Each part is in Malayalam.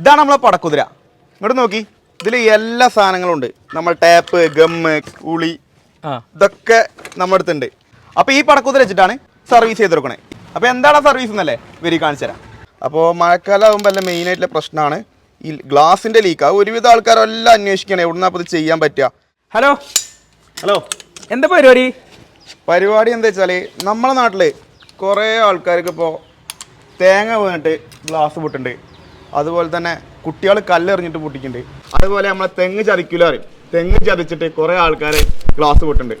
ഇതാണ് നമ്മളെ പടക്കുതിര. ഇങ്ങോട്ട് നോക്കി. ഇതിൽ എല്ലാ സാധനങ്ങളും ഉണ്ട് നമ്മൾ ടാപ്പ് ഗമ്മ് കുളി ഇതൊക്കെ നമ്മുടെ അടുത്തുണ്ട്. അപ്പോൾ ഈ പടക്കുതിര വെച്ചിട്ടാണ് സർവീസ് ചെയ്ത് കൊടുക്കണേ അപ്പോൾ എന്താണ് സർവീസ് എന്നല്ലേ? വരി കാണിച്ചു തരാം. അപ്പോൾ മഴക്കാലം ആകുമ്പോൾ എല്ലാം മെയിൻ ആയിട്ടുള്ള പ്രശ്നമാണ് ഈ ഗ്ലാസിന്റെ ലീക്ക് ആ ഒരുവിധ ആൾക്കാരെല്ലാം അന്വേഷിക്കണം. എവിടുന്നാ അപ്പോൾ ഇത് ചെയ്യാൻ പറ്റുക? ഹലോ ഹലോ എന്താ പരിപാടി? പരിപാടി എന്താ വെച്ചാൽ നമ്മളെ നാട്ടിൽ കുറേ ആൾക്കാർക്ക് ഇപ്പോൾ തേങ്ങ വീണിട്ട് ഗ്ലാസ് പൊട്ടുണ്ട്. അതുപോലെ തന്നെ കുട്ടികൾ കല്ലെറിഞ്ഞിട്ട് പൊട്ടിക്കുന്നുണ്ട് അതുപോലെ നമ്മളെ തെങ്ങ് ചതിക്കില്ല പറയും. തെങ്ങ് ചതിച്ചിട്ട് കുറേ ആൾക്കാർ ഗ്ലാസ് പൊട്ടുണ്ട്.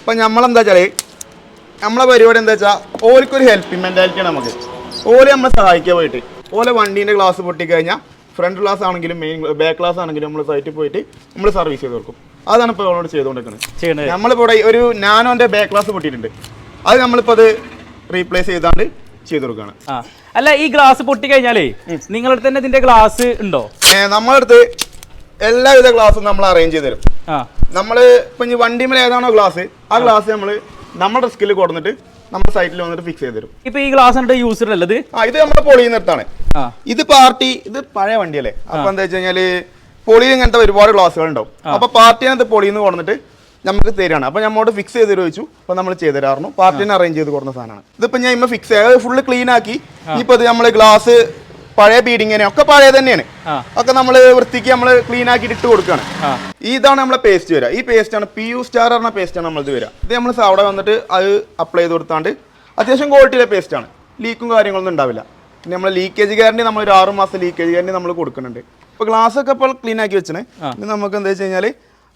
അപ്പം നമ്മളെന്താ വെച്ചാൽ നമ്മളെ പരിപാടി എന്താ വെച്ചാൽ ഓർക്കൊരു ഹെൽപ്പിംഗ് മെന്റാലിറ്റിയാണ് നമുക്ക്. ഓരെ നമ്മളെ സഹായിക്കാൻ പോയിട്ട്. ഓലെ വണ്ടീന്റെ ഗ്ലാസ് പൊട്ടിക്കഴിഞ്ഞാൽ ഫ്രണ്ട് ക്ലാസ് ആണെങ്കിലും മെയിൻ ബാക്ക് ക്ലാസ് ആണെങ്കിലും നമ്മൾ സൈറ്റിൽ പോയിട്ട് നമ്മൾ സർവീസ് ചെയ്ത് കൊടുക്കും. അതാണ് ഇപ്പോൾ അവളോട് ചെയ്തുകൊണ്ടിരിക്കുന്നത് നമ്മളിപ്പോൾ ഇവിടെ ഒരു നാനോന്റെ ബാക്ക് ക്ലാസ് പൊട്ടിയിട്ടുണ്ട്. അത് നമ്മളിപ്പോൾ അത് റീപ്ലേസ് ചെയ്താണ്ട് ചെയ്ത് കൊടുക്കുകയാണ് അല്ല ഈ ഗ്ലാസ് പൊട്ടി കഴിഞ്ഞാലേ നിങ്ങളുടെ തന്നെ ഇതിന്റെ ഗ്ലാസ് ഉണ്ടോ? നമ്മളടുത്ത് എല്ലാവിധ ഗ്ലാസും നമ്മൾ അറേഞ്ച് ചെയ്ത് തരും. നമ്മൾ ഇപ്പൊ ഇനി വണ്ടിമേൽ ഏതാണോ ഗ്ലാസ് ആ ഗ്ലാസ് നമ്മൾ നമ്മുടെ റിസ്കിൽ കൊടുത്തിട്ട് നമ്മുടെ സൈറ്റിൽ വന്നിട്ട് ഫിക്സ് ചെയ്ത് തരും. ഇപ്പൊ ഈ ഗ്ലാസ് യൂസ് യൂസർ ഉള്ളത് ആ ഇത് നമ്മുടെ പൊളിയുന്നിടത്താണ് ഇത് പാർട്ടി ഇത് പഴയ വണ്ടിയല്ലേ? അപ്പൊ എന്താ വെച്ച് കഴിഞ്ഞാൽ പൊളിയിൽ ഇങ്ങനത്തെ ഒരുപാട് ഗ്ലാസുകൾ ഉണ്ടാവും. അപ്പൊ പാർട്ടിനകത്ത് പൊളിയിൽ നിന്ന് കൊണ്ടിട്ട് നമുക്ക് തരികയാണ്. അപ്പോൾ നമ്മോട് ഫിക്സ് ചെയ്ത് ചോദിച്ചു. അപ്പോൾ നമ്മൾ ചെയ്ത് തരാറുണ്ട് പാർട്ടിനെ അറേഞ്ച് ചെയ്ത് കൊടുക്കുന്ന സാധനമാണ്. ഇതിപ്പോൾ ഞാൻ ഇമ്മ ഫിക്സ് ചെയ്യാതെ ഫുള്ള് ക്ലീൻ ആക്കി ഇപ്പോൾ ഇത് നമ്മൾ ഗ്ലാസ് പഴയ ബീഡിങ്ങനെ ഒക്കെ പഴയ തന്നെയാണ്. ഒക്കെ നമ്മൾ വൃത്തിക്ക് നമ്മൾ ക്ലീൻ ആക്കിയിട്ട് ഇട്ട് കൊടുക്കുകയാണ്. ഈ ഇതാണ് നമ്മളെ പേസ്റ്റ് വരിക. ഈ പേസ്റ്റ് ആണ് പി യു സ്റ്റാർ പറഞ്ഞ പേസ്റ്റ് ആണ് നമ്മളിത് വരിക. ഇത് നമ്മൾ അവിടെ വന്നിട്ട് അത് അപ്ലൈ ചെയ്ത് കൊടുത്താണ്ട് അത്യാവശ്യം ക്വാളിറ്റിയിലെ പേസ്റ്റ് ആണ്. ലീക്കും കാര്യങ്ങളൊന്നും ഉണ്ടാവില്ല. പിന്നെ നമ്മൾ ലീക്കേജ് ഗ്യാരണ്ടി നമ്മൾ ഒരു ആറ് മാസം ലീക്കേജ് ഗ്യാരണ്ടി നമ്മൾ കൊടുക്കുന്നുണ്ട്. ഇപ്പോൾ ഗ്ലാസ് ഒക്കെ ഇപ്പോൾ ക്ലീൻ ആക്കി വെച്ചേ ഇനി നമുക്ക് എന്താ വെച്ച് കഴിഞ്ഞാൽ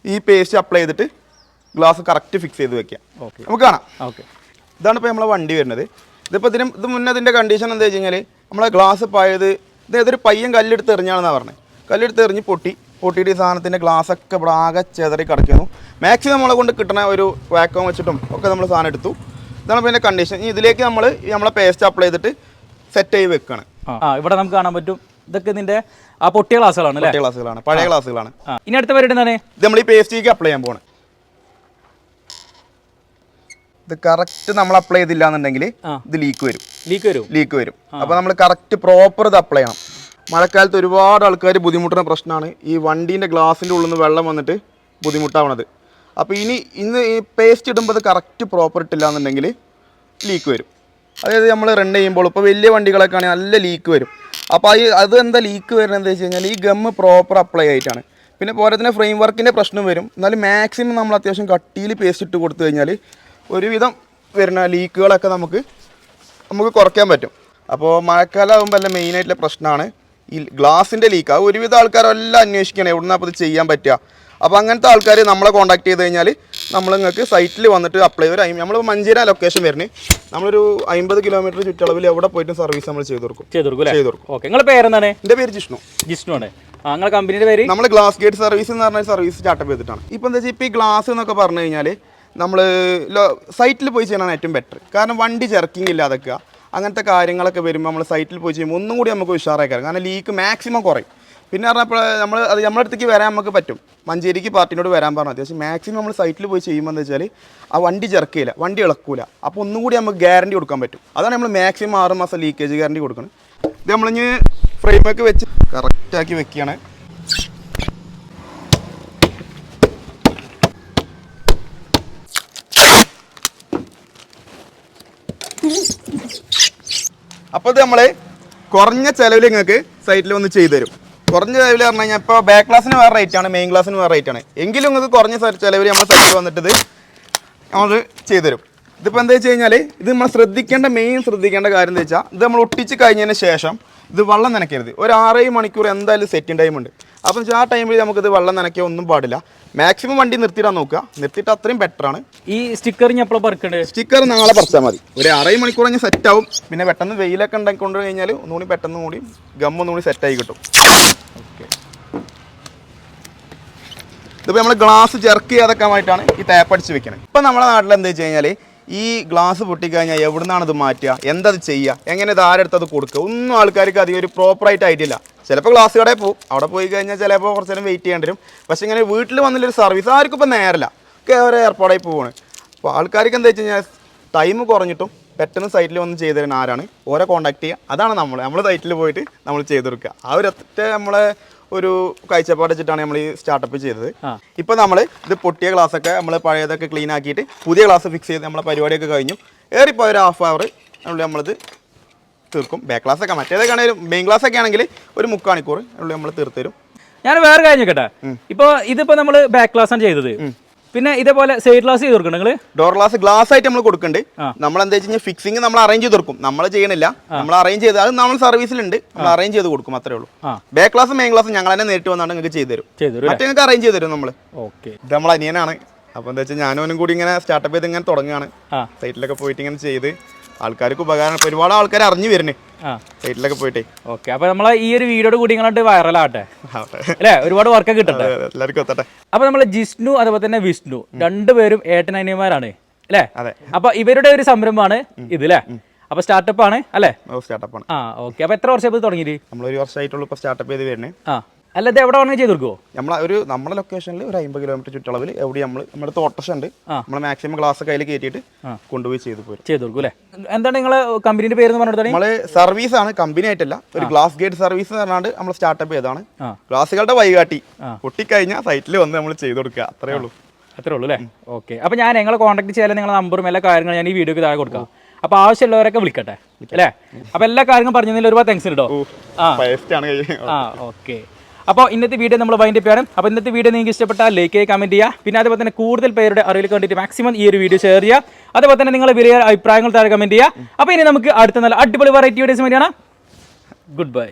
ഈ പേസ്റ്റ് അപ്ലൈ ചെയ്തിട്ട് ഗ്ലാസ് കറക്റ്റ് ഫിക്സ് ചെയ്ത് വെക്കാം. ഓക്കെ നമുക്ക് കാണാം. ഓക്കെ ഇതാണ് ഇപ്പോൾ നമ്മളെ വണ്ടി വരുന്നത്. ഇതിപ്പോൾ ഇതിന് ഇത് മുന്നേ ഇതിന്റെ കണ്ടീഷൻ എന്താ വെച്ച് കഴിഞ്ഞാൽ നമ്മളെ ഗ്ലാസ് പായത് ഇത് ഏതൊരു പയ്യൻ കല്ലെടുത്ത് എറിഞ്ഞാണെന്നാണ് പറഞ്ഞത് കല്ലെടുത്ത് എറിഞ്ഞ് പൊട്ടി. പൊട്ടിയിട്ട് ഈ സാധനത്തിന്റെ ഗ്ലാസ് ഒക്കെ ഇവിടെ ആകെ ചെതറി കിടക്കുന്നു. മാക്സിമം നമ്മളെ കൊണ്ട് കിട്ടണ ഒരു വാക്വം വെച്ചിട്ടും ഒക്കെ നമ്മൾ സാധനം എടുത്തു. ഇതാണ് പിന്നെ കണ്ടീഷൻ ഇനി ഇതിലേക്ക് നമ്മൾ നമ്മളെ പേസ്റ്റ് അപ്ലൈ ചെയ്തിട്ട് സെറ്റ് ചെയ്ത് വെക്കുകയാണ് ആ ഇവിടെ നമുക്ക് കാണാൻ പറ്റും. ഇതൊക്കെ നിന്റെ ആ പൊട്ടിയ ഗ്ലാസ്സുകളാണ് പൊട്ടിയ ഗ്ലാസ്സുകളാണ് പഴയ ഗ്ലാസ്സുകളാണ് ഇനി അടുത്ത പരിപാടി എന്താണ്? നമ്മൾ ഈ പേസ്റ്റിലേക്ക് അപ്ലൈ ചെയ്യാൻ പോകണം ഇത് കറക്റ്റ് നമ്മൾ അപ്ലൈ ചെയ്തില്ല എന്നുണ്ടെങ്കിൽ ഇത് ലീക്ക് വരും. ലീക്ക് വരും. ലീക്ക് വരും. അപ്പോൾ നമ്മൾ കറക്റ്റ് പ്രോപ്പർ ഇത് അപ്ലൈ ചെയ്യണം. മഴക്കാലത്ത് ഒരുപാട് ആൾക്കാർ ബുദ്ധിമുട്ടുന്ന പ്രശ്നമാണ് ഈ വണ്ടീന്റെ ഗ്ലാസിന്റെ ഉള്ളിൽ നിന്ന് വെള്ളം വന്നിട്ട് ബുദ്ധിമുട്ടാവണത്. അപ്പോൾ ഇനി ഇന്ന് ഈ പേസ്റ്റ് ഇടുമ്പോൾ അത് കറക്റ്റ് പ്രോപ്പർ ഇട്ടില്ല എന്നുണ്ടെങ്കിൽ ലീക്ക് വരും. അതായത് നമ്മൾ റൺ ചെയ്യുമ്പോൾ ഇപ്പോൾ വലിയ വണ്ടികളൊക്കെ ആണെങ്കിൽ നല്ല ലീക്ക് വരും. അപ്പോൾ ഈ അത് എന്താ ലീക്ക് വരുന്നത് എന്താ വെച്ച് കഴിഞ്ഞാൽ ഈ ഗമ്മ് പ്രോപ്പർ അപ്ലൈ ആയിട്ടാണ്. പിന്നെ പോരത്തിന് ഫ്രെയിം വർക്കിന്റെ പ്രശ്നം വരും. എന്നാലും മാക്സിമം നമ്മൾ അത്യാവശ്യം കട്ടിയിൽ പേസ്റ്റ് ഇട്ട് കൊടുത്തു കഴിഞ്ഞാൽ ഒരുവിധം വരുന്ന ലീക്കുകളൊക്കെ നമുക്ക് നമുക്ക് കുറയ്ക്കാൻ പറ്റും. അപ്പോൾ മഴക്കാലം ആകുമ്പോൾ അല്ല മെയിനായിട്ടുള്ള പ്രശ്നമാണ് ഈ ഗ്ലാസിന്റെ ലീക്ക് അത് ഒരുവിധം ആൾക്കാരെല്ലാം അന്വേഷിക്കണം. എവിടെ നിന്നാൽ ഇത് ചെയ്യാൻ പറ്റുക? അപ്പോൾ അങ്ങനത്തെ ആൾക്കാർ നമ്മളെ കോൺടാക്ട് ചെയ്ത് കഴിഞ്ഞാൽ നമ്മൾ നിങ്ങൾക്ക് സൈറ്റിൽ വന്നിട്ട് അപ്ലൈ ചെയ്ത് നമ്മൾ മഞ്ചേര ലൊക്കേഷൻ വരുന്നത് നമ്മളൊരു അമ്പത് കിലോമീറ്റർ ചുറ്റളവിൽ എവിടെ പോയിട്ടും സർവീസ് നമ്മൾ ചെയ്തു കൊടുക്കും. ചെയ്തു കൊടുക്കും ചെയ്തു കൊടുക്കും. ഓക്കെ. നിങ്ങളുടെ പേരെന്താണ്? എന്റെ പേര് ജിഷ്ണു. ജിഷ്ണു ആണ്. നിങ്ങളുടെ കമ്പനിയുടെ പേര്? നമ്മൾ ഗ്ലാസ് ഗേറ്റ് സർവീസ് എന്ന് പറഞ്ഞ സർവീസ് സ്റ്റാർട്ടപ്പ് ചെയ്തിട്ടാണ്. ഇപ്പോൾ എന്താ വെച്ചാൽ ഇപ്പോൾ ഈ ഗ്ലാസ് എന്നൊക്കെ പറഞ്ഞു കഴിഞ്ഞാൽ നമ്മൾ സൈറ്റിൽ പോയി ചെയ്യണതാണ് ഏറ്റവും ബെറ്റർ കാരണം വണ്ടി ചെർക്കിങ് ഇല്ലാതൊക്കെ അങ്ങനത്തെ കാര്യങ്ങളൊക്കെ വരുമ്പോൾ നമ്മൾ സൈറ്റിൽ പോയി ചെയ്യുമ്പോൾ ഒന്നും കൂടി നമുക്ക് ഉഷാറായിക്കാരം. കാരണം ലീക്ക് മാക്സിമം കുറയും. പിന്നെ പറഞ്ഞപ്പോൾ നമ്മൾ അത് നമ്മുടെ അടുത്തേക്ക് വരാൻ നമുക്ക് പറ്റും. മഞ്ചേരിക്ക് പാർട്ടിനോട് വരാൻ പറഞ്ഞാൽ അത്യാവശ്യം മാക്സിമം നമ്മൾ സൈറ്റിൽ പോയി ചെയ്യുമ്പോൾ എന്താ വെച്ചാൽ ആ വണ്ടി ചെറുക്കില്ല വണ്ടി ഇളക്കൂല. അപ്പോൾ ഒന്നും കൂടി നമുക്ക് ഗ്യാരണ്ടി കൊടുക്കാൻ പറ്റും. അതാണ് നമ്മൾ മാക്സിമം ആറ് മാസം ലീക്കേജ് ഗ്യാരണ്ടി കൊടുക്കണം ഇത് നമ്മളിഞ്ഞ് ഫ്രെയിമൊക്കെ വെച്ച് കറക്റ്റാക്കി വെക്കുകയാണ്. അപ്പോൾ ഇത് നമ്മൾ കുറഞ്ഞ ചിലവിൽ നിങ്ങൾക്ക് സൈറ്റിൽ വന്ന് ചെയ്തു തരും. കുറഞ്ഞ ചിലവിൽ പറഞ്ഞു കഴിഞ്ഞാൽ ഇപ്പോൾ ബാക്ക് ക്ലാസ്സിന് വേറെ റേറ്റ് ആണ് മെയിൻ ക്ലാസ്സിന് വേറെ റേറ്റ് ആണ്. എങ്കിലും നിങ്ങൾക്ക് കുറഞ്ഞ ചിലവിൽ നമ്മൾ സൈറ്റിൽ വന്നിട്ട് നമ്മൾ ചെയ്തു തരും. ഇതിപ്പോൾ എന്താ വെച്ച് കഴിഞ്ഞാൽ ഇത് നമ്മൾ ശ്രദ്ധിക്കേണ്ട മെയിൻ ശ്രദ്ധിക്കേണ്ട കാര്യം എന്താ വെച്ചാൽ ഇത് നമ്മൾ ഒട്ടിച്ച് കഴിഞ്ഞതിന് ശേഷം ഇത് വെള്ളം നനയ്ക്കരുത്. ഒരു ആറേഴ് മണിക്കൂർ എന്തായാലും സെറ്റിംഗ് ടൈം ഉണ്ട്. അപ്പം ആ ടൈമിൽ നമുക്കിത് വെള്ളം നനയ്ക്കാൻ ഒന്നും പാടില്ല. മാക്സിമം വണ്ടി നിർത്തിയിടാൻ നോക്കുക. നിർത്തിയിട്ട് അത്രയും ബെറ്റർ ആണ്. ഈ സ്റ്റിക്കർ ഞാൻ എപ്പോഴും പറക്കണ്ടേ? സ്റ്റിക്കർ നാളെ പറിച്ചാൽ മതി. ഒരു അറേ മണിക്കൂർ കഴിഞ്ഞ് സെറ്റ് ആവും. പിന്നെ പെട്ടെന്ന് വെയിലൊക്കെ ഉണ്ടാക്കി കൊണ്ടു കഴിഞ്ഞാൽ ഒന്നുകൂടി പെട്ടെന്ന് കൂടി ഗം ഒന്നുകൂടി സെറ്റ് ആയി കിട്ടും. ഇതിപ്പോൾ നമ്മൾ ഗ്ലാസ് ചെർക്ക് ചെയ്യാതൊക്കെയായിട്ടാണ് ഈ ടാപ്പ് അടിച്ച് വെക്കുന്നത് ഇപ്പം നമ്മുടെ നാട്ടിൽ എന്താ വെച്ച് കഴിഞ്ഞാൽ ഈ ഗ്ലാസ് പൊട്ടിക്കഴിഞ്ഞാൽ എവിടെ നിന്നാണ് ഇത് മാറ്റുക? എന്തത് ചെയ്യുക? എങ്ങനെ ഇത് അത് കൊടുക്കുക? ഒന്നും ആൾക്കാർക്ക് അധികം ഒരു പ്രോപ്പറായിട്ട് ആയിട്ടില്ല. ചിലപ്പോൾ ഗ്ലാസ് കടയിൽ പോകും. അവിടെ പോയി കഴിഞ്ഞാൽ ചിലപ്പോൾ കുറച്ച് നേരം വെയിറ്റ് ചെയ്യേണ്ടി വരും. പക്ഷേ ഇങ്ങനെ വീട്ടിൽ വന്നുള്ളൊരു സർവീസ് ആർക്കും ഇപ്പോൾ നേരല്ല. ഒക്കെ ഓരോ ഏർപ്പാടായി പോവാണ്. അപ്പോൾ ആൾക്കാർക്ക് എന്താ വെച്ച് കഴിഞ്ഞാൽ ടൈം കുറഞ്ഞിട്ടും പെട്ടെന്ന് സൈറ്റിൽ വന്ന് ചെയ്തു തരുന്ന ആരാണ്? ഓരോ കോൺടാക്ട് ചെയ്യുക. അതാണ് നമ്മൾ നമ്മൾ സൈറ്റിൽ പോയിട്ട് നമ്മൾ ചെയ്തു കൊടുക്കുക. ആ ഒരു നമ്മളെ ഒരു കാഴ്ചപ്പാട് വെച്ചിട്ടാണ് നമ്മൾ ഈ സ്റ്റാർട്ടപ്പ് ചെയ്തത്. ഇപ്പൊ നമ്മൾ ഇത് പൊട്ടിയ ഗ്ലാസ് ഒക്കെ നമ്മൾ പഴയതൊക്കെ ക്ലീൻ ആക്കിയിട്ട് പുതിയ ഗ്ലാസ് ഫിക്സ് ചെയ്ത് നമ്മളെ പരിപാടിയൊക്കെ കഴിഞ്ഞു. ഏറിപ്പോൾ ഒരു ഹാഫ് അവർ നമ്മൾ നമ്മളിത് തീർക്കും. ബാക്ക് ക്ലാസ് ഒക്കെ മറ്റേതൊക്കെ ആണെങ്കിലും മെയിൻ ക്ലാസ് ഒക്കെ ആണെങ്കിൽ ഒരു മുക്കാണിക്കൂർ നമ്മൾ തീർത്തരും ഞാൻ വേറെ കാര്യം കേട്ടെ ഇപ്പൊ ഇതിപ്പോ നമ്മൾ ബാക്ക് ക്ലാസ് ആണ് ചെയ്തത്. പിന്നെ ഇതേപോലെ സൈഡ് ഗ്ലാസ് ചെയ്ത് കൊടുക്കണം നിങ്ങൾ ഡോർ ഗ്ലാസ് ഗ്ലാസ് ആയിട്ട് നമ്മൾ കൊടുക്കുന്നുണ്ട് നമ്മൾ എന്താ വെച്ച് കഴിഞ്ഞാൽ ഫിക്സിങ് നമ്മൾ അറേഞ്ച് ചെയ്ത് കൊടുക്കും. നമ്മൾ ചെയ്യണില്ല. നമ്മൾ അറേഞ്ച് ചെയ്ത് അത് നമ്മൾ സർവീസിലുണ്ട് നമ്മൾ അറേഞ്ച് ചെയ്ത് കൊടുക്കും അത്രേ ഉള്ളൂ. ബാക്ക് ഗ്ലാസ് മെയിൻ ഗ്ലാസ് ഞങ്ങൾ തന്നെ നേരിട്ട് വന്നാണ് നിങ്ങൾക്ക് ചെയ്തു തരും. ചെയ്തു തരും മറ്റേ നിങ്ങൾക്ക് അറേഞ്ച് ചെയ്ത് തരും നമ്മൾ ഓക്കെ ഇത് നമ്മൾ അനിയനാണ്. അപ്പോൾ എന്താ വെച്ചാൽ ഞാനും കൂടി ഇങ്ങനെ സ്റ്റാർട്ടപ്പ് ചെയ്ത് ഇങ്ങനെ തുടങ്ങുകയാണ് സൈറ്റിലൊക്കെ പോയിട്ട് ഇങ്ങനെ ചെയ്ത് ആൾക്കാർക്ക് ഉപകാരം. ഒരുപാട് ആൾക്കാർ അറിഞ്ഞു വരുന്നേ. ആ സൈറ്റിലൊക്കെ പോയിട്ടേ. ഓക്കെ അപ്പൊ നമ്മളെ ഈ ഒരു വീഡിയോട് കൂടി നിങ്ങളായിട്ട് വൈറലാവട്ടെ. അല്ലേ? ഒരുപാട് വർക്ക് കിട്ടട്ടെ എല്ലാവർക്കും എത്തട്ടെ. അപ്പൊ നമ്മളെ ജിഷ്ണു അതുപോലെ തന്നെ വിഷ്ണു രണ്ടുപേരും ഏട്ടനനിയന്മാരാണ് അല്ലേ? അതെ. അപ്പൊ ഇവരുടെ ഒരു സംരംഭമാണ് ഇത് അല്ലേ? അപ്പൊ സ്റ്റാർട്ടപ്പ് ആണ് അല്ലേ? ആണ്. ആ ഓക്കെ. അപ്പൊ എത്ര വർഷം തുടങ്ങിയിട്ട്? നമ്മൾ ഒരു വർഷമായിട്ടുള്ള സ്റ്റാർട്ടപ്പ് ചെയ്ത് വരുന്നത്. ആ. അല്ല ഇത് എവിടെ വേണമെങ്കിൽ ചെയ്ത് കൊടുക്കുമോ നമ്മളെ ഒരു നമ്മുടെ ലൊക്കേഷനിൽ ഒരു അമ്പത് കിലോമീറ്റർ ചുറ്റളവിൽ എവിടെ നമ്മൾ നമ്മുടെ തോട്ടശ ഉണ്ട്. നമ്മൾ മാക്സിമം ഗ്ലാസ് കയ്യിൽ കയറ്റിയിട്ട് കൊണ്ടുപോയി ചെയ്ത് പോരും. ചെയ്ത് കൊടുക്കും അല്ലേ? എന്താണ് നിങ്ങളെ കമ്പനിയുടെ പേര് പറഞ്ഞിട്ട് നമ്മൾ സർവീസ് ആണ് കമ്പനി ആയിട്ടല്ല. ഒരു ഗ്ലാസ് ഗേറ്റ് സർവീസ് എന്ന് പറഞ്ഞാണ്ട് നമ്മൾ സ്റ്റാർട്ടപ്പ് ചെയ്തതാണ്. ഗ്ലാസുകളുടെ വൈകാട്ടി. പൊട്ടിക്കഴിഞ്ഞാൽ സൈറ്റിൽ വന്ന് നമ്മൾ ചെയ്ത് കൊടുക്കുക. അത്രേ ഉള്ളൂ. അത്രേ ഉള്ളൂ അല്ലേ? ഓക്കെ. അപ്പൊ ഞാൻ നിങ്ങൾ കോൺടാക്ട് ചെയ്യാൻ നിങ്ങളെ നമ്പറും എല്ലാ കാര്യങ്ങളും ഞാൻ ഈ വീഡിയോക്ക് താഴെ കൊടുക്കാം. അപ്പൊ ആവശ്യമുള്ളവരൊക്കെ വിളിക്കട്ടെ. അല്ലേ? അപ്പൊ എല്ലാ കാര്യങ്ങളും പറഞ്ഞതിൽ ഒരുപാട് താങ്ക്സ് കഴിഞ്ഞ ആ ഓക്കെ. അപ്പോൾ ഇന്നത്തെ വീഡിയോ നമ്മൾ വൈൻഡ് ചെയ്യാനും അപ്പോൾ ഇന്നത്തെ വീഡിയോ നിങ്ങൾക്ക് ഇഷ്ടപ്പെട്ടാൽ ലൈക്ക് ചെയ്യുക കമന്റ് ചെയ്യുക. പിന്നെ അതുപോലെ തന്നെ കൂടുതൽ പേരുടെ അറിവിൽ കണ്ടിട്ട് മാക്സിമം ഈ ഒരു വീഡിയോ ഷെയർ ചെയ്യുക. അതുപോലെ തന്നെ നിങ്ങൾ വലിയ അഭിപ്രായങ്ങൾ താഴെ കമന്റ് ചെയ്യുക. അപ്പോൾ ഇനി നമുക്ക് അടുത്ത നല്ല അടിപൊളി വെറൈറ്റി വീഡിയോസ് വേണ്ടിയാണ്. Good bye.